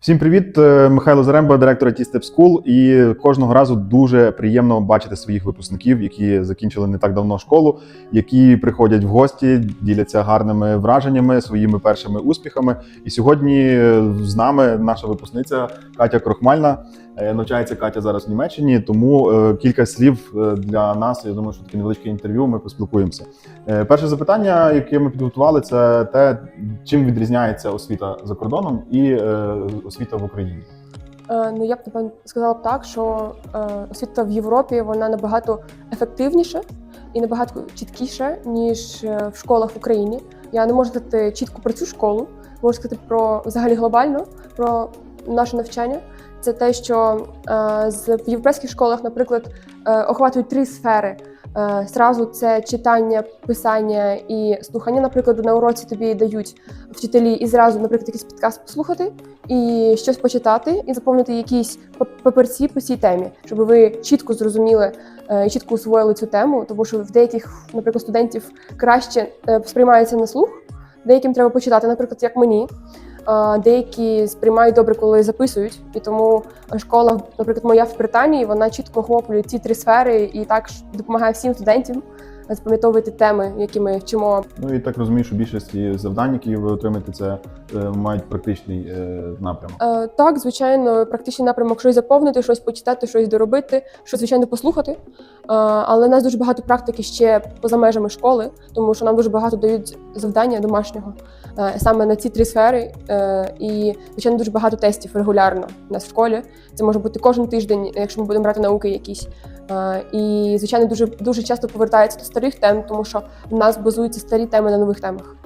Всім привіт, Е, Михайло Заремба, директор IT Step School. І кожного разу дуже приємно бачити своїх випускників, які закінчили не так давно школу, які приходять в гості, діляться гарними враженнями, своїми першими успіхами. І сьогодні е, з нами наша випускниця Катя Крохмальна. Е, Навчається Катя зараз в Німеччині, тому е, кілька слів е, для нас. Я думаю, що таке невеличке інтерв'ю. Ми поспілкуємося. Перше запитання, яке ми підготували, це те, чим відрізняється освіта за кордоном і освіта в Україні. Ну, я б напевно сказала б так, що освіта в Європі вона набагато ефективніша і набагато чіткіша, ніж в школах в Україні. Я не можу сказати чітко про цю школу, можу сказати про взагалі глобально про наше навчання. Це те, що е, з в європейських школах, наприклад, е, охватують три сфери. Е, Зразу це читання, писання і слухання. Наприклад, на уроці тобі дають вчителі і зразу, наприклад, якийсь підказ послухати і щось почитати, і заповнити якісь пап- папірці по цій темі, щоб ви чітко зрозуміли е, і чітко усвоїли цю тему, тому що в деяких, наприклад, студентів краще е, сприймається на слух, деяким треба почитати, наприклад, як мені. Деякі сприймають добре, коли записують, і тому школа, наприклад, моя в Британії, вона чітко охоплює ці три сфери і так допомагає всім студентам запам'ятовувати теми, які ми вчимо Ну і так розумію, що більшість завдань, які ви отримаєте, це е, мають практичний е, напрямок. Е, Так, звичайно, практичний напрямок щось заповнити, щось почитати, щось доробити, щось, звичайно, послухати. Але у нас дуже багато практики ще поза межами школи, тому що нам дуже багато дають завдання домашнього саме на ці три сфери. І, звичайно, дуже багато тестів регулярно у нас в школі. Це може бути кожен тиждень, якщо ми будемо брати науки якісь. Е, І, звичайно, дуже дуже часто повертається до старих тем, тому що в нас базуються старі теми на нових темах.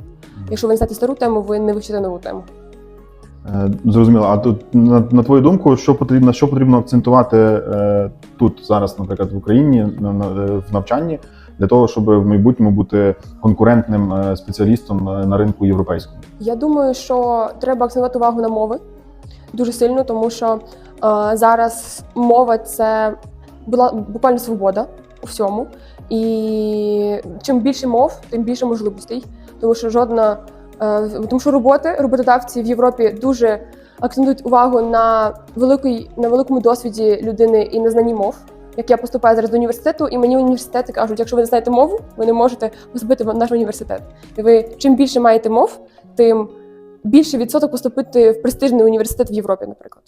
Якщо ви не знаєте стару тему, ви не вивчите нову тему. Е, Зрозуміло. А тут на, на твою думку, що потрібно, що потрібно акцентувати е, тут зараз, наприклад, в Україні на, на, е, в навчанні для того, щоб в майбутньому бути конкурентним е, спеціалістом на ринку європейському? Я думаю, що треба акцентувати увагу на мови дуже сильно, тому що е, зараз мова це була буквально свобода у всьому. І чим більше мов, тим більше можливостей. Тому що жодна е, тому що роботи роботодавці в Європі дуже акцентують увагу на великій на великому досвіді людини і на знанні мов. Як я поступаю зараз до університету, і мені університети кажуть, якщо ви не знаєте мову, ви не можете поступити в наш університет. І ви чим більше маєте мов, тим більше відсоток поступити в престижний університет в Європі, наприклад.